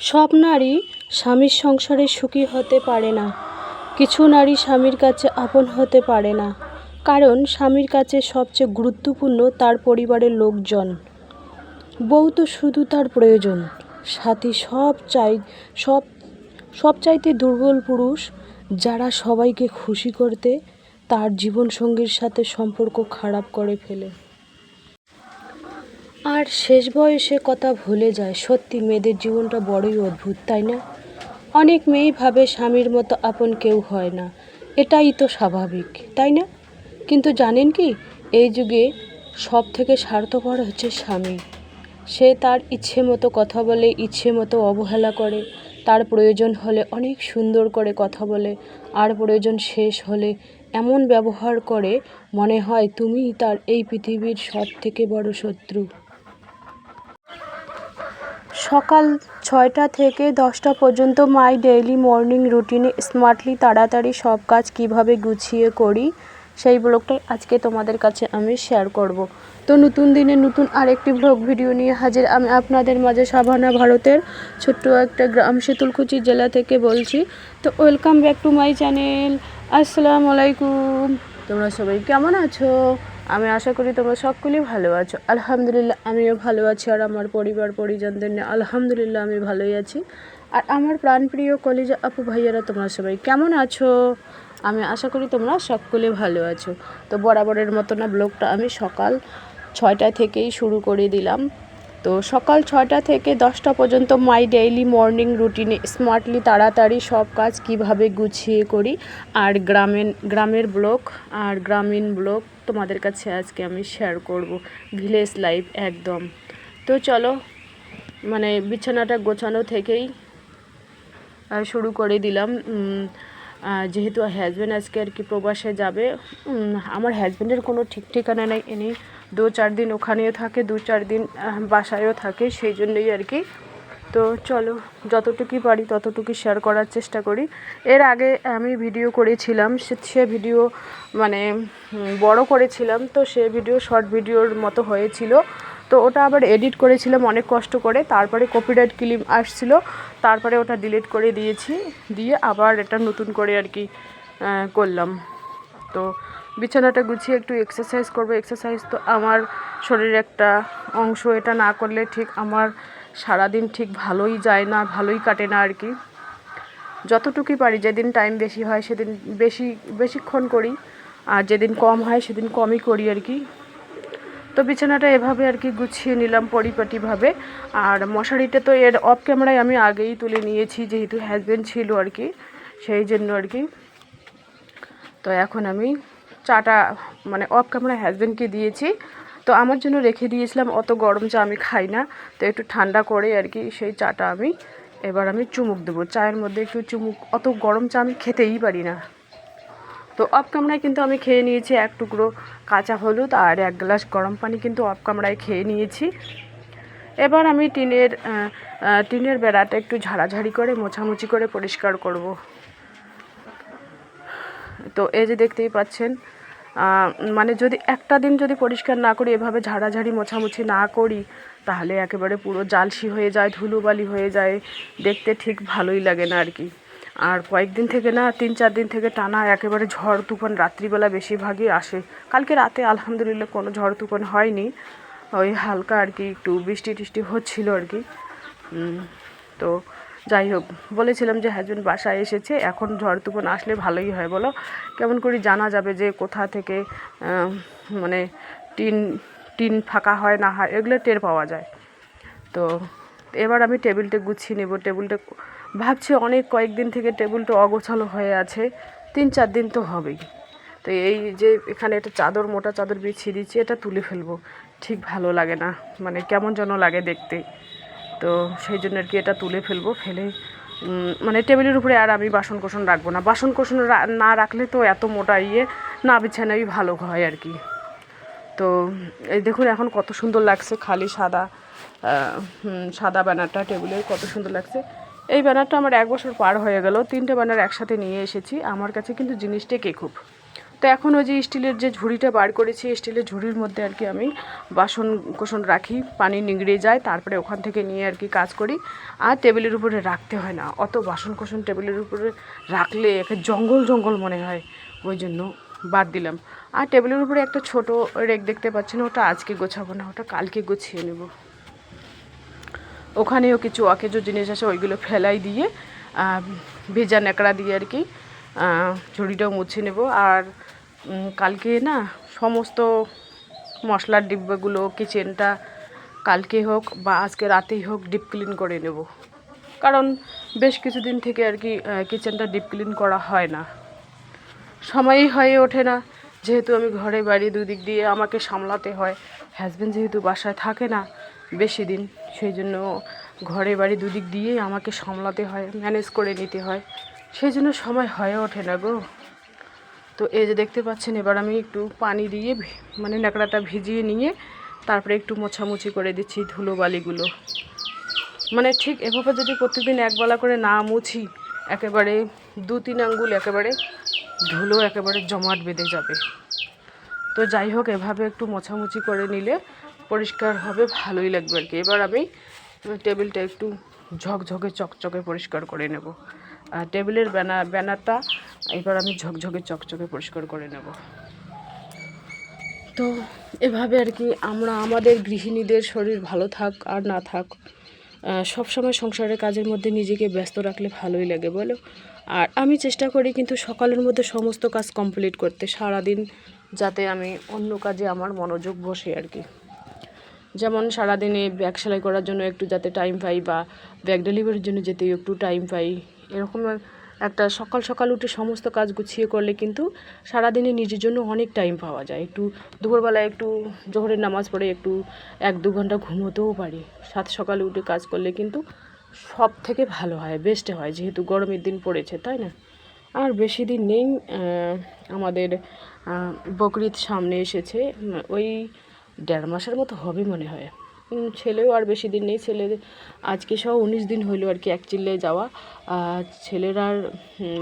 সব নারী স্বামীর সংসারে সুখী হতে পারে না। কিছু নারী স্বামীর কাছে আপন হতে পারে না, কারণ স্বামীর কাছে সবচেয়ে গুরুত্বপূর্ণ তার পরিবারের লোকজন। বউ তো শুধু তার প্রয়োজন, সাথী সব চাই, সব সব চাইতে দুর্বল পুরুষ যারা সবাইকে খুশি করতে তার জীবনসঙ্গীর সাথে সম্পর্ক খারাপ করে ফেলে। আর শেষ বয়সে কথা ভুলে যায়। সত্যি মেয়েদের জীবনটা বড়ই অদ্ভুত, তাই না? অনেক মেয়েই ভাবে স্বামীর মতো আপন কেউ হয় না। এটাই তো স্বাভাবিক, তাই না? কিন্তু জানেন কি, এই যুগে সব থেকে স্বার্থপর হচ্ছে স্বামী। সে তার ইচ্ছে মতো কথা বলে, ইচ্ছে মতো অবহেলা করে। তার প্রয়োজন হলে অনেক সুন্দর করে কথা বলে। আর প্রয়োজন শেষ হলে এমন ব্যবহার করে, মনে হয় তুমি তার এই পৃথিবীর সব থেকে বড় শত্রু। সকাল ছয়টা থেকে দশটা পর্যন্ত মাই ডেইলি মর্নিং রুটিনে স্মার্টলি তাড়াতাড়ি সব কাজ কীভাবে গুছিয়ে করি, সেই ব্লগটাই আজকে তোমাদের কাছে আমি শেয়ার করব। তো নতুন দিনে নতুন আরেকটি ব্লগ ভিডিও নিয়ে হাজির আমি আপনাদের মাঝে সাভানা ভারতের ছোট্ট একটা গ্রাম শীতলকুচি জেলা থেকে বলছি। তো welcome back to my channel আসসালামু আলাইকুম। তোমরা সবাই কেমন আছো? আমি আশা করি তোমরা সকলেই ভালো আছো। আলহামদুলিল্লাহ, আমিও ভালো আছি আর আমার পরিবার, পরিজনদের নিয়ে আলহামদুলিল্লাহ আমি ভালোই আছি। আর আমার প্রাণপ্রিয় কলেজ আপু ভাইয়ারা, তোমরা সবাই কেমন আছো? আমি আশা করি তোমরা সকলে ভালো আছো। তো বরাবরের মতো না, ব্লগটা আমি সকাল ছয়টা থেকেই শুরু করে দিলাম। তো সকাল ছয়টা থেকে দশটা পর্যন্ত মাই ডেইলি মর্নিং রুটিনে স্মার্টলি তাড়াতাড়ি সব কাজ কীভাবে গুছিয়ে করি আর গ্রামীণ গ্রামের ব্লগ আর গ্রামীণ ব্লগ তোমাদের কাছে আজকে আমি শেয়ার করব ভিলেজ লাইফ একদম। তো চলো মানে বিছানাটা গোছানো থেকেই শুরু করে দিলাম। যেহেতু হাজব্যান্ড আজকে আর কি প্রবাসে যাবে আমার হাজব্যান্ডের কোনো ঠিক ঠিকানা নেই ইনি দু চার দিন ওখানেও থাকে, দু চার দিন বাসায়ও থাকে, সেই জন্যই আর কি। তো চলো যতটুকু পারি ততটুকু শেয়ার করার চেষ্টা করি। এর আগে আমি ভিডিও করেছিলাম, সে- ভিডিও মানে বড় করেছিলাম, তো সে ভিডিও শর্ট ভিডিওর মতো হয়েছিল। তো ওটা আবার এডিট করেছিলাম, অনেক কষ্ট করে। তারপরে কপিরাইট ক্লিম আসছিল, তারপরে ওটা ডিলিট করে দিয়েছি, দিয়ে আবার এটা নতুন করে আর কি করলাম। তো বিছানাটা গুছিয়ে একটু এক্সারসাইজ করব। এক্সারসাইজ তো আমার শরীরের একটা অংশ, এটা না করলে ঠিক আমার সারাদিন ঠিক ভালোই যায় না, ভালোই কাটে না আর কি। যতটুকুই পারি, যেদিন টাইম বেশি হয় সেদিন বেশি, বেশিক্ষণ করি। আর যেদিন কম হয় সেদিন কমই করি আর কি। তো বিছানাটা এভাবে আর কি গুছিয়ে নিলাম পরিপাটিভাবে। আর মশারিটা তো এর অফ ক্যামেরায় আমি আগেই তুলে নিয়েছি, যেহেতু হাজব্যান্ড ছিল আর কি, সেই জন্য আর কি। তো এখন আমি চাটা মানে অফ ক্যামেরা হাজব্যান্ডকে দিয়েছি। তো আমার জন্য রেখে দিয়েছিলাম, অত গরম চা আমি খাই না। তো একটু ঠান্ডা করে আর কি সেই চাটা আমি এবার আমি চুমুক দেবো। চায়ের মধ্যে একটু চুমুক, অত গরম চা আমি খেতেই পারি না। তো অফ কামড়ায় কিন্তু আমি খেয়ে নিয়েছি এক টুকরো কাঁচা হলুদ আর এক গ্লাস গরম পানি কিন্তু অফ কামড়ায় খেয়ে নিয়েছি। এবার আমি টিনের টিনের বেড়াটা একটু ঝাড়াঝাড়ি করে মোছামুছি করে পরিষ্কার করব। তো এই যে দেখতেই পাচ্ছেন মানে যদি একটা দিন যদি পরিষ্কার না করি, এভাবে ঝাড়াঝাড়ি, মোছামুছি না করি, তাহলে একেবারে পুরো জালসি হয়ে যায়, ধুলোবালি হয়ে যায়, দেখতে ঠিক ভালোই লাগে না আর কি। আর কয়েকদিন থেকে না, তিন চার দিন থেকে টানা একেবারে ঝড় তুফান রাত্রিবেলা বেশিরভাগই আসে। কালকে রাতে আলহামদুলিল্লাহ কোনো ঝড় তুফান হয়নি, ওই হালকা আর কি একটু বৃষ্টি টিষ্টি হচ্ছিল আর কি। তো যাই হোক, বলেছিলাম যে হাজব্যান্ড বাসায় এসেছে, এখন ঝড় তুফান আসলে ভালোই হয়, বলো? কেমন করে জানা যাবে যে কোথা থেকে মানে টিন টিন ফাঁকা হয় না হয়, এগুলো টের পাওয়া যায়। তো এবার আমি টেবিলটা গুছিয়ে নেব, টেবিলটা ভাবছি অনেক কয়েকদিন থেকে টেবিলটা অগোছালো হয়ে আছে, তিন চার দিন তো হবেই। তো এই যে এখানে একটা চাদর, মোটা চাদর বিছিয়ে দিচ্ছি, এটা তুলে ফেলব, ঠিক ভালো লাগে না মানে কেমন যেন লাগে দেখতে। তো সেই জন্য আর কি এটা তুলে ফেলব, ফেলে মানে টেবিলের উপরে আর আমি বাসন কোসন রাখব না। বাসন কোসন না রাখলে তো এত মোটা ইয়ে না বিছানাই ভালো হয় আর কি। তো এই দেখুন এখন কত সুন্দর লাগছে খালি সাদা সাদা ব্যানারটা টেবিলে কত সুন্দর লাগছে। এই ব্যানারটা আমার এক বছর পার হয়ে গেল, তিনটে ব্যানার একসাথে নিয়ে এসেছি। আমার কাছে কিন্তু জিনিসটা কে খুব তো এখন ওই যে স্টিলের যে ঝুড়িটা বার করেছি স্টিলের ঝুড়ির মধ্যে আর কি আমি বাসন কোসন রাখি, পানি নিংড়ে যায়, তারপরে ওখান থেকে নিয়ে আর কি কাজ করি। আর টেবিলের উপরে রাখতে হয় না, অত বাসন কোসন টেবিলের উপরে রাখলে একে জঙ্গল জঙ্গল মনে হয়, ওই জন্য বাদ দিলাম। আর টেবিলের উপরে একটা ছোট রেক দেখতে পাচ্ছেন, ওটা আজকে গোছাবো না, ওটা কালকে গুছিয়ে নেব। ওখানেও কিছু অকেজো জিনিস আছে, ওইগুলো ফেলাই দিয়ে ভেজা ন্যাকড়া দিয়ে আর কি ঝুড়িটাও মুছে নেব। আর কালকে না সমস্ত মশলার ডিব্বাগুলো কিচেনটা কালকে হোক বা আজকে রাতেই হোক ডিপ ক্লিন করে নেব। কারণ বেশ কিছুদিন থেকে আর কি কিচেনটা ডিপ ক্লিন করা হয় না। সময়ই হয়ে ওঠে না। যেহেতু আমি ঘরে বাড়ি দুদিক দিয়ে আমাকে সামলাতে হয় হাজব্যান্ড যেহেতু বাসায় থাকে না বেশি দিন, সেই জন্য ঘরে বাড়ি দুদিক দিয়েই আমাকে সামলাতে হয় ম্যানেজ করে নিতে হয়। সেই জন্য সময় হয়ে ওঠে না গো। তো এই যে দেখতে পাচ্ছেন, এবার আমি একটু পানি দিয়ে মানে ন্যাকড়াটা ভিজিয়ে নিয়ে তারপরে একটু মোছামুছি করে দিচ্ছি ধুলো বালিগুলো মানে ঠিক এভাবে যদি প্রত্যেকদিন একবেলা করে না মুছি, একেবারে দু তিন আঙ্গুল একেবারে ধুলো একেবারে জমাট বেঁধে যাবে। তো যাই হোক, এভাবে একটু মোছামুছি করে নিলে পরিষ্কার হবে, ভালোই লাগবে আর কি। এবার আমি টেবিলটা একটু ঝকঝকে, চকচকে পরিষ্কার করে নেব। টেবিলের ব্যানার ব্যানারটা এবার আমি ঝকঝকে, চকচকে পরিষ্কার করে নেব। তো এভাবে আর কি আমরা, আমাদের গৃহিণীদের শরীর ভালো থাক আর না থাক সবসময় সংসারের কাজের মধ্যে নিজেকে ব্যস্ত রাখলে ভালোই লাগে, বলো? আর আমি চেষ্টা করি কিন্তু সকালের মধ্যে সমস্ত কাজ কমপ্লিট করতে, সারাদিন যাতে আমি অন্য কাজে আমার মনোযোগ বসে আর কি। যেমন সারাদিনে ব্যাগ সেলাই করার জন্য একটু যাতে টাইম পাই বা ব্যাগ ডেলিভারির জন্য যেতে একটু টাইম পাই এরকম একটা সকাল সকাল উঠে সমস্ত কাজ গুছিয়ে করলে কিন্তু সারাদিনে নিজের জন্য অনেক টাইম পাওয়া যায়। একটু দুপুরবেলায় একটু জোহরের নামাজ পড়ে একটু এক দু ঘণ্টা ঘুমোতেও পারি। সাত সকালে উঠে কাজ করলে কিন্তু সব থেকে ভালো হয় বেস্টে হয়, যেহেতু গরমের দিন পড়েছে, তাই না? আর বেশি দিন নেই আমাদের বকরিদ সামনে এসেছে ওই দেড় মাসের মতো হবে মনে হয়। ছেলেও আর বেশি দিন নেই। ছেলে আজকে সহ উনিশ দিন হইল আর কি এক চিল্লে যাওয়া। আর ছেলের আর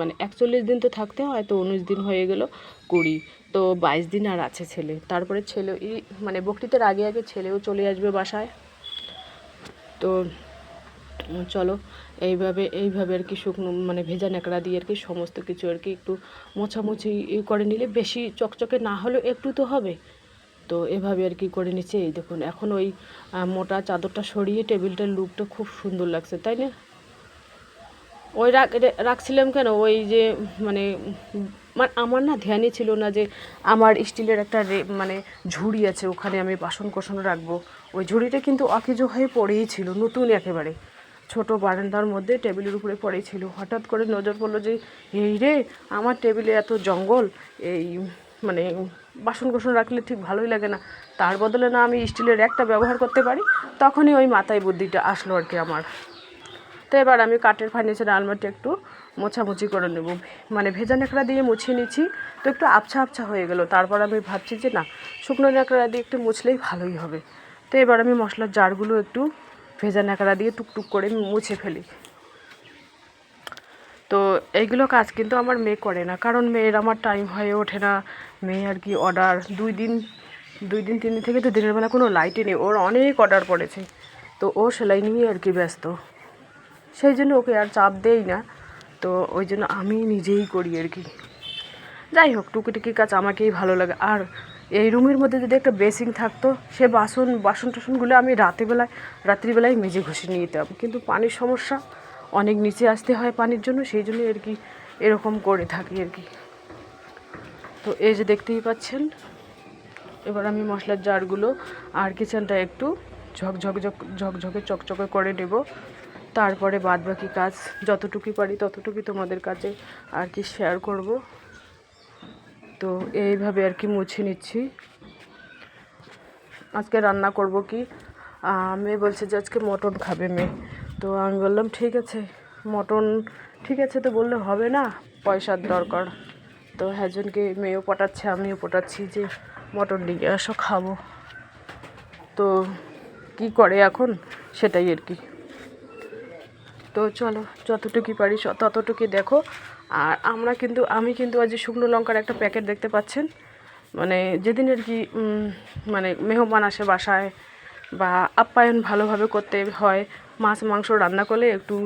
মানে একচল্লিশ দিন তো থাকতে হয়, তো উনিশ দিন হয়ে গেল কুড়ি। তো বাইশ দিন আর আছে ছেলে। তারপরে ছেলে মানে বকরিতের আগে আগে ছেলেও চলে আসবে বাসায়। তো চলো, এইভাবে এইভাবে আর কি শুকনো মানে ভেজা ন্যাকড়া দিয়ে আর কি সমস্ত কিছু আর কি একটু মোছামুছি করে নিলে বেশি চকচকে না হলেও একটু তো হবে। তো এভাবে আর কি করে নিচ্ছে। এই দেখুন, এখন ওই মোটা চাদরটা সরিয়ে টেবিলটার লুকটা খুব সুন্দর লাগছে, তাই না? ওই রাখছিলাম কেন? ওই যে মানে মানে আমার না ধ্যানই ছিল না যে আমার স্টিলের একটা মানে ঝুড়ি আছে, ওখানে আমি বাসন কোসন রাখব। ওই ঝুড়িটা কিন্তু অকেজো হয়ে পড়েই ছিল, নতুন একেবারে। ছোট বারান্দার মধ্যে টেবিলের উপরে পড়েই ছিল। হঠাৎ করে নজর পড়ল যে, এই রে, আমার টেবিলে এত জঙ্গল, এই মানে বাসন কোসন রাখলে ঠিক ভালোই লাগে না। তার বদলে না আমি স্টিলের একটা ব্যবহার করতে পারি, তখনই ওই মাথায় বুদ্ধিটা আসলো আর কি আমার। তো এবার আমি কাঠের ফার্নিচার আলমারিটা একটু মোছামুছি করে নেব। মানে ভেজা ন্যাকড়া দিয়ে মুছিয়ে নিচ্ছি, তো একটু আবছা আবছা হয়ে গেল। তারপর আমি ভাবছি যে না, শুকনো ন্যাকড়া দিয়ে একটু মুছলেই ভালোই হবে। তো এবার আমি মশলার জারগুলো একটু ভেজা ন্যাকড়া দিয়ে টুকটুক করে মুছে ফেলি। তো এইগুলো কাজ কিন্তু আমার মেয়ে করে না। কারণ মেয়ের আমার টাইম হয়ে ওঠে না। মেয়ে আর কি অর্ডার দুই দিন দুই দিন, তিন দিন থেকে তো দিনের বেলা কোনো লাইটই নেই। ওর অনেক অর্ডার পড়েছে। তো ও সেলাই নিয়ে আর কি ব্যস্ত। সেই জন্য ওকে আর চাপ দেই না। তো ওই জন্য আমি নিজেই করি আর কি। যাই হোক, টুকিটুকি কাজ আমাকেই ভালো লাগে। আর এই রুমের মধ্যে যদি একটা বেসিং থাকতো, সে বাসন বাসন টাসনগুলো আমি রাতেরবেলায় রাত্রিবেলায় মেজে ঘষে নিয়ে যেতাম। কিন্তু পানির সমস্যা অনেক নিচে আসতে হয় পানির জন্য, সেই জন্য আর কি এরকম করে থাকি আর কি। তো এই যে দেখতেই পাচ্ছেন, এবার আমি মশলার জারগুলো আর কিচেনটা একটু ঝকঝক ঝক ঝকঝকে চকচকে করে নেব। তারপরে বাদ বাকি কাজ যতটুকুই পারি ততটুকুই তোমাদের কাছে আর কি শেয়ার করব। তো এইভাবে আর কি মুছে নিচ্ছি। আজকে রান্না করব কি? মেয়ে বলছে যে আজকে মটন খাবে মেয়ে। তো আমি বললাম, ঠিক আছে, মটন ঠিক আছে তো বললে হবে না, পয়সার দরকার। তো হ্যাজনকে মেয়েও পটাচ্ছে আমিও পটাচ্ছি যে, মটন নিয়ে আসো খাব। তো কি করে এখন? সেটাই আর কি। তো চলো, যতটুকুই পারি ততটুকুই দেখো। আর আমরা কিন্তু, আমি কিন্তু আজ শুকনো লঙ্কার একটা প্যাকেট দেখতে পাচ্ছেন মানে যেদিন আর কি মানে মেহমান আসে বাসায় বা আপ্যায়ন ভালোভাবে করতে হয় মাছ, মাংস রান্না করলে একটু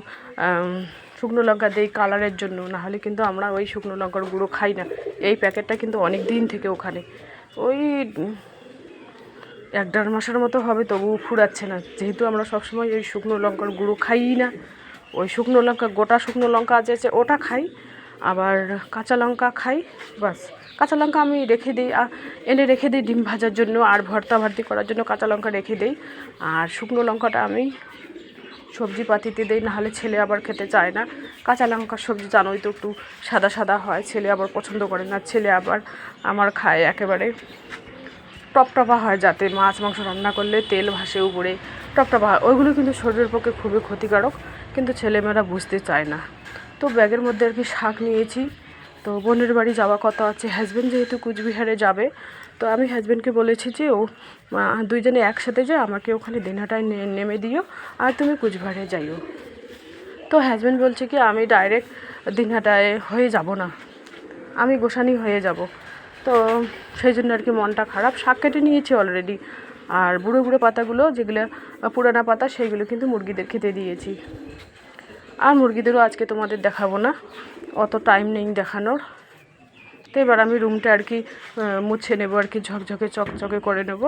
শুকনো লঙ্কা দিই কালারের জন্য, নাহলে কিন্তু আমরা ওই শুকনো লঙ্কার গুঁড়ো খাই না। এই প্যাকেটটা কিন্তু অনেক দিন থেকে ওখানে। ওই এক দেড় মাসের মতো হবে, তবুও ফুরাচ্ছে না। যেহেতু আমরা সবসময় ওই শুকনো লঙ্কার গুঁড়ো খাই না, ওই শুকনো লঙ্কা, গোটা শুকনো লঙ্কা আছে ওটা খাই, আবার কাঁচা লঙ্কা খাই, বাস। কাঁচা লঙ্কা আমি রেখে দিই এনে রেখে দিই ডিম ভাজার জন্য, আর ভর্তা ভর্তি করার জন্য কাঁচা লঙ্কা রেখে দিই। আর শুকনো লঙ্কাটা আমি সবজি পাতিতে দেয় নাহলে ছেলে আবার খেতে চায় না। কাঁচা লঙ্কার সবজি জানোই তো একটু সাদা সাদা হয়, ছেলে আবার পছন্দ করে না, ছেলে আবার আমার খায় একেবারে। টপটপা হয় যাতে মাছ, মাংস রান্না করলে তেল ভাসে উপরে। টপটপা হয়, ওইগুলো কিন্তু শরীরের পক্ষে খুবই ক্ষতিকারক, কিন্তু ছেলেমেয়েরা বুঝতে চায় না। তো ব্যাগের মধ্যে আর কি শাক নিয়েছি। তো বোনের বাড়ি যাওয়া কথা আছে। হাজব্যান্ড যেহেতু কুচবিহারে যাবে, তো আমি হাজব্যান্ডকে বলেছি যে, ও দুইজনে একসাথে যায় আমাকে ওখানে দিনহাটায় নেমে দিও আর তুমি কুচবিহারে যাইও। তো হাজব্যান্ড বলছে কি, আমি ডাইরেক্ট দিনহাটায় হয়ে যাব না। আমি গোসানি হয়ে যাব। তো সেই জন্য আর কি মনটা খারাপ। শাক কেটে নিয়েছি অলরেডি আর বুড়ো বুড়ো পাতাগুলো, যেগুলো, পুরানা পাতা, সেইগুলো কিন্তু মুরগিদের খেতে দিয়েছি। আর মুরগিদেরও আজকে তোমাদের দেখাবো না। অত টাইম নেই দেখানোর। তো এবার আমি রুমটা আর কি মুছে নেব আর কি, ঝকঝকে, চকচকে করে নেব।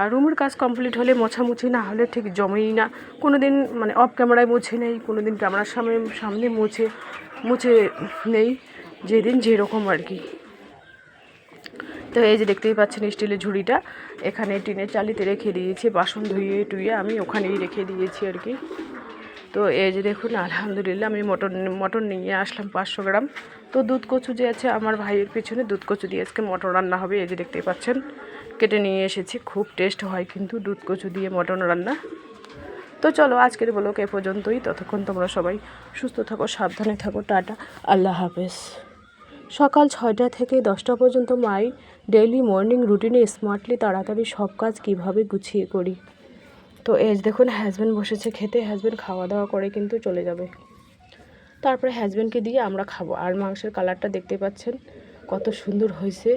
আর রুমের কাজ কমপ্লিট হলে মোছামুছি না হলে ঠিক জমেই না। কোনো দিন মানে অফ ক্যামেরায় মুছে নেই কোনো দিন ক্যামেরার সামনে সামনে মুছে মুছে নেই। যেদিন যেরকম আর কি। তো এই যে দেখতেই পাচ্ছেন স্টিলের ঝুড়িটা। এখানে টিনের চালিতে রেখে দিয়েছি, বাসন ধুয়ে টুয়ে আমি ওখানেই রেখে দিয়েছি আর কি। তো এই যে দেখুন, আলহামদুলিল্লাহ আমি মটন মটন নিয়ে আসলাম পাঁচশো গ্রাম। তো দুধ কচু যে আছে, আমার ভাইয়ের পিছনে দুধ কচু দিয়ে আজকে মটন রান্না হবে, এই যে দেখতেই পাচ্ছেন। কেটে নিয়ে এসেছি, খুব টেস্ট হয় কিন্তু দুধ কচু দিয়ে মটন রান্না। তো চলো, আজকের ব্লগ এ পর্যন্তই। ততক্ষণ তোমরা সবাই সুস্থ থাকো, সাবধানে থাকো, টাটা, আল্লাহ হাফেজ। সকাল ছয়টা থেকে দশটা পর্যন্ত মাই ডেইলি মর্নিং রুটিনে স্মার্টলি তাড়াতাড়ি সব কাজ কীভাবে গুছিয়ে করি। তো এজ দেখুন হাজব্যান্ড বসেছে খেতে হাজব্যান্ড খাওয়া দাওয়া করে কিন্তু চলে যাবে। তারপরে হাজব্যান্ডকে দিয়ে আমরা খাব। আর মাংসের কালারটা দেখতে পাচ্ছেন, কত সুন্দর হয়েছে।